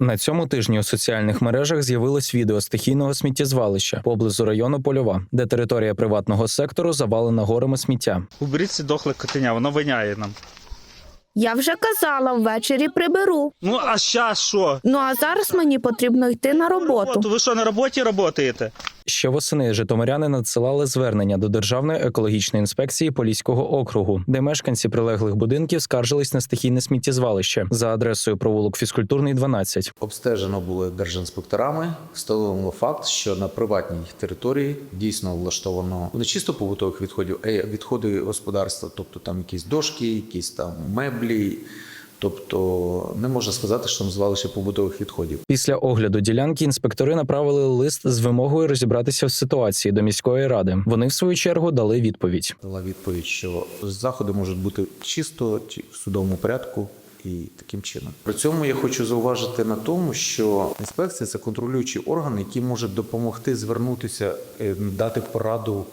На цьому тижні у соціальних мережах з'явилось відео стихійного сміттєзвалища поблизу району Польова, де територія приватного сектору завалена горами сміття. Уберіть ці дохле котеня, воно виняє нам. Я вже казала, ввечері приберу. Ну а ща що? Ну а зараз мені потрібно йти на роботу. Ви що на роботі працюєте? Ще восени житомиряни надсилали звернення до Державної екологічної інспекції Поліського округу, де мешканці прилеглих будинків скаржились на стихійне сміттєзвалище за адресою провулок фізкультурний 12. Обстежено було держінспекторами. Встановлено факт, що на приватній території дійсно влаштовано не чисто побутових відходів, а й відходи господарства, тобто там якісь дошки, якісь там меблі. Тобто не можна сказати, що там звалище побутових відходів. Після огляду ділянки інспектори направили лист з вимогою розібратися в ситуації до міської ради. Вони в свою чергу дали відповідь. Дала відповідь, що заходи можуть бути чисто чи в судовому порядку. І таким чином при цьому я хочу зауважити на тому, що інспекція це контролюючий орган, який може допомогти звернутися, е, дати пораду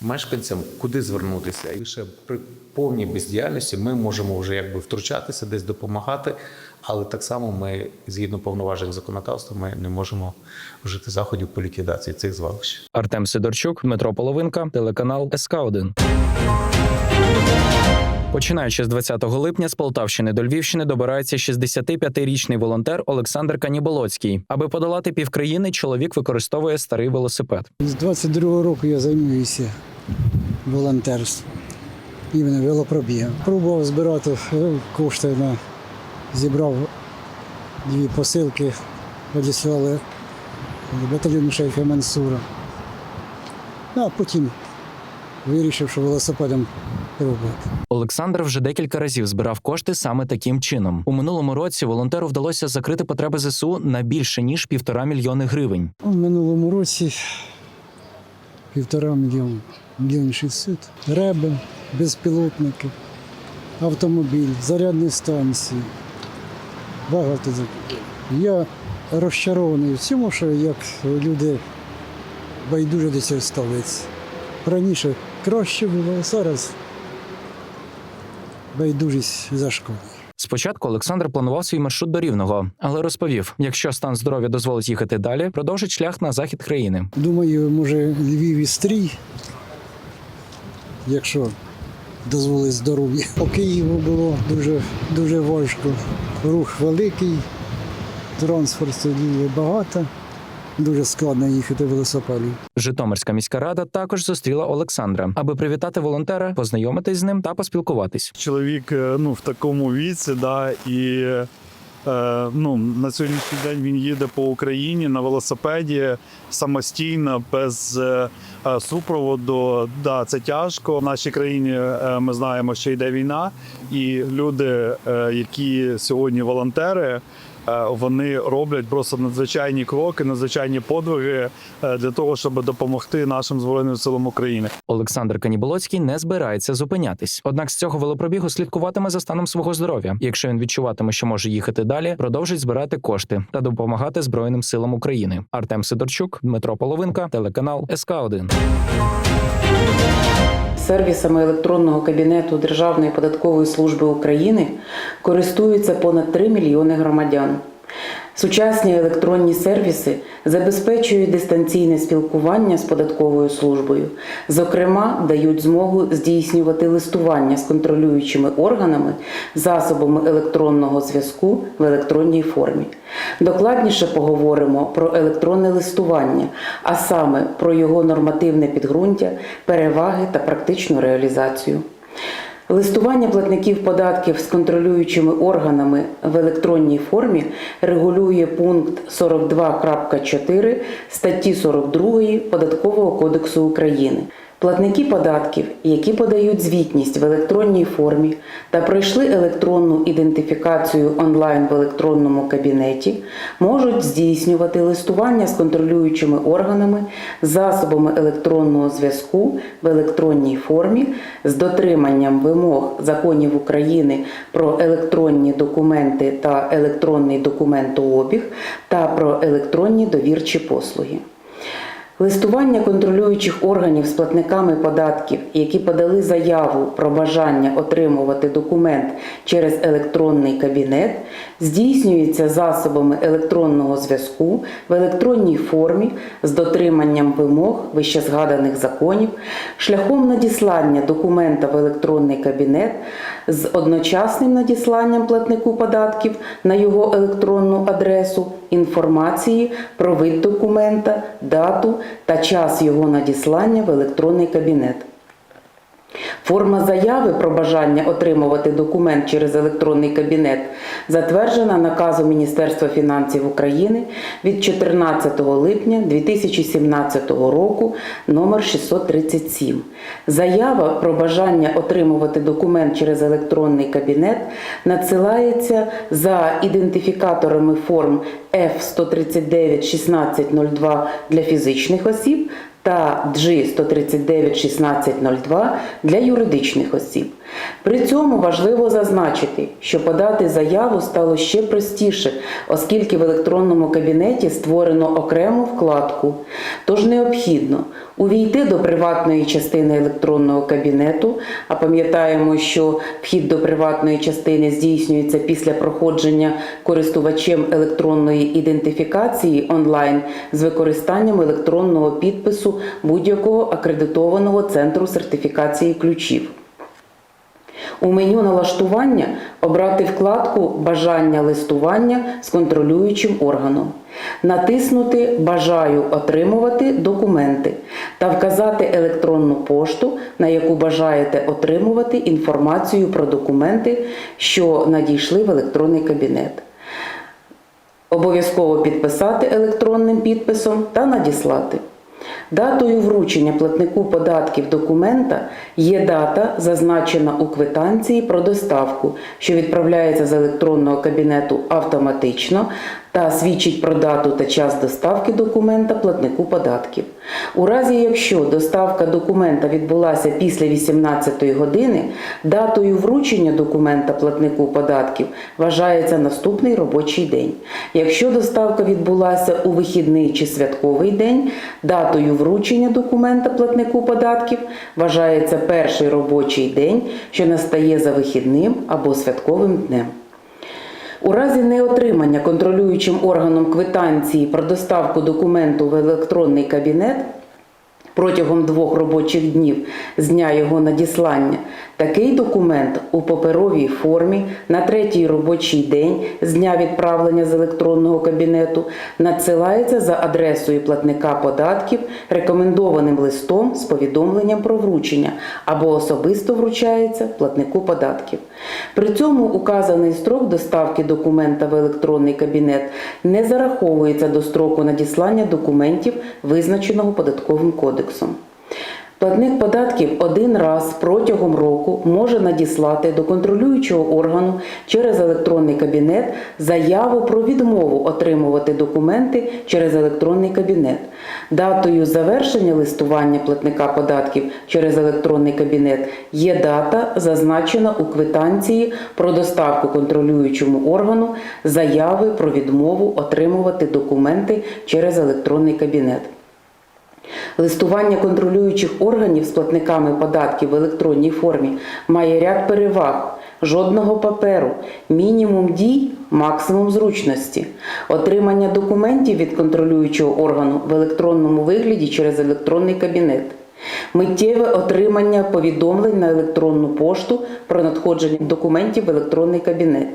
мешканцям, куди звернутися. І лише при повній бездіяльності ми можемо вже якби втручатися, десь допомагати, але так само ми, згідно повноважень законодавства, ми не можемо вжити заходів по ліквідації цих звалищ. Артем Сидорчук, Дмитро Половинка, телеканал СК 1 Починаючи з 20 липня з Полтавщини до Львівщини добирається 65-річний волонтер Олександр Каніболоцький. Аби подолати півкраїни, чоловік використовує старий велосипед. З 22-го року я займаюся волонтерством, іменно велопробігом. Пробував збирати е, кошти на зібрав дві посилки, одіслали батальйону шейха Мансура. Ну, а потім вирішив, що велосипедом пробувати. Олександр вже декілька разів збирав кошти саме таким чином. У минулому році волонтеру вдалося закрити потреби ЗСУ на більше ніж півтора мільйони гривень. У минулому році півтора мільйона, мільйон шістсот. Реби, безпілотники, автомобіль, зарядні станції. Багато. Я розчарований в цьому, що як люди байдуже до цього ставляться. Раніше краще було, а зараз байдужість зашкодує. Спочатку Олександр планував свій маршрут до Рівного, але розповів: якщо стан здоров'я дозволить їхати далі, продовжить шлях на захід країни. Думаю, може Львів і стрій, якщо дозволить здоров'я. По Києву було дуже, дуже важко. Рух великий, транспорту багато. Дуже складно їхати велосипедом. Житомирська міська рада також зустріла Олександра, аби привітати волонтера, познайомитись з ним та поспілкуватись. чоловік е, ну, в такому віці, да, і е, ну, на сьогоднішній день він їде по Україні на велосипеді самостійно, без е, е, супроводу. Да, це тяжко. В нашій країні е, ми знаємо, що йде війна, і люди, е, які сьогодні волонтери. Е, Вони роблять просто надзвичайні кроки, надзвичайні подвиги е, для того, щоб допомогти нашим збройним силам України. Олександр Каніболоцький не збирається зупинятись. Однак з цього велопробігу слідкуватиме за станом свого здоров'я. Якщо він відчуватиме, що може їхати далі, продовжить збирати кошти та допомагати Збройним силам України. Артем Сидорчук, Дмитро Половинка, телеканал СК 1 Сервісами електронного кабінету Державної податкової служби України користуються понад 3 мільйони громадян. Сучасні електронні сервіси забезпечують дистанційне спілкування з податковою службою. Зокрема, дають змогу здійснювати листування з контролюючими органами засобами електронного зв'язку в електронній формі. Докладніше поговоримо про електронне листування, а саме про його нормативне підґрунтя, переваги та практичну реалізацію. Листування платників податків з контролюючими органами в електронній формі регулює пункт 42.4 статті 42 Податкового кодексу України. Платники податків, які подають звітність в електронній формі та пройшли електронну ідентифікацію онлайн в електронному кабінеті, можуть здійснювати листування з контролюючими органами, засобами електронного зв'язку в електронній формі з дотриманням вимог законів України про електронні документи та електронний документообіг та про електронні довірчі послуги. Листування контролюючих органів з платниками податків, які подали заяву про бажання отримувати документ через електронний кабінет, здійснюється засобами електронного зв'язку в електронній формі з дотриманням вимог вищезгаданих законів, шляхом надіслання документа в електронний кабінет з одночасним надісланням платнику податків на його електронну адресу інформації про вид документа, дату та час його надіслання в електронний кабінет. Форма заяви про бажання отримувати документ через електронний кабінет затверджена наказом Міністерства фінансів України від 14 липня 2017 року номер 637. Заява про бажання отримувати документ через електронний кабінет надсилається за ідентифікаторами форм F139-1602 для фізичних осіб та G139-1602 для юридичних осіб. При цьому важливо зазначити, що подати заяву стало ще простіше, оскільки в електронному кабінеті створено окрему вкладку. Тож необхідно увійти до приватної частини електронного кабінету, а пам'ятаємо, що вхід до приватної частини здійснюється після проходження користувачем електронної ідентифікації онлайн з використанням електронного підпису будь-якого акредитованого центру сертифікації ключів. У меню налаштування обрати вкладку Бажання листування з контролюючим органом, натиснути Бажаю отримувати документи та вказати електронну пошту, на яку бажаєте отримувати інформацію про документи, що надійшли в електронний кабінет. Обов'язково підписати електронним підписом та надіслати. Датою вручення платнику податків документа є дата, зазначена у квитанції про доставку, що відправляється з електронного кабінету автоматично та свідчить про дату та час доставки документа платнику податків. У разі, якщо доставка документа відбулася після 18 години, датою вручення документа платнику податків вважається наступний робочий день. Якщо доставка відбулася у вихідний чи святковий день, датою вручення документа платнику податків вважається перший робочий день, що настає за вихідним або святковим днем. У разі неотримання контролюючим органом квитанції про доставку документу в електронний кабінет протягом двох робочих днів з дня його надіслання, такий документ у паперовій формі на третій робочий день з дня відправлення з електронного кабінету надсилається за адресою платника податків рекомендованим листом з повідомленням про вручення або особисто вручається платнику податків. При цьому указаний строк доставки документа в електронний кабінет не зараховується до строку надіслання документів, визначеного податковим кодексом. Платник податків один раз протягом року може надіслати до контролюючого органу через електронний кабінет заяву про відмову отримувати документи через електронний кабінет. Датою завершення листування платника податків через електронний кабінет є дата, зазначена у квитанції про доставку контролюючому органу заяви про відмову отримувати документи через електронний кабінет. Листування контролюючих органів з платниками податків в електронній формі має ряд переваг. Жодного паперу, мінімум дій, максимум зручності, отримання документів від контролюючого органу в електронному вигляді через електронний кабінет, миттєве отримання повідомлень на електронну пошту про надходження документів в електронний кабінет,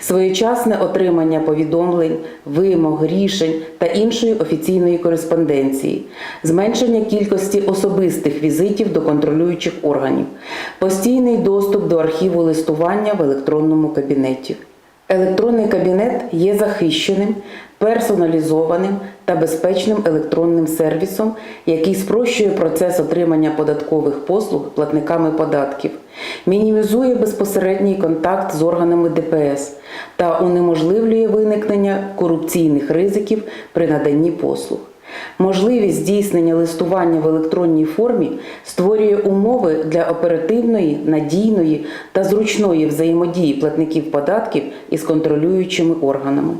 своєчасне отримання повідомлень, вимог, рішень та іншої офіційної кореспонденції, зменшення кількості особистих візитів до контролюючих органів, постійний доступ до архіву листування в електронному кабінеті. Електронний кабінет є захищеним, персоналізованим та безпечним електронним сервісом, який спрощує процес отримання податкових послуг платниками податків, мінімізує безпосередній контакт з органами ДПС та унеможливлює виникнення корупційних ризиків при наданні послуг. Можливість здійснення листування в електронній формі створює умови для оперативної, надійної та зручної взаємодії платників податків із контролюючими органами.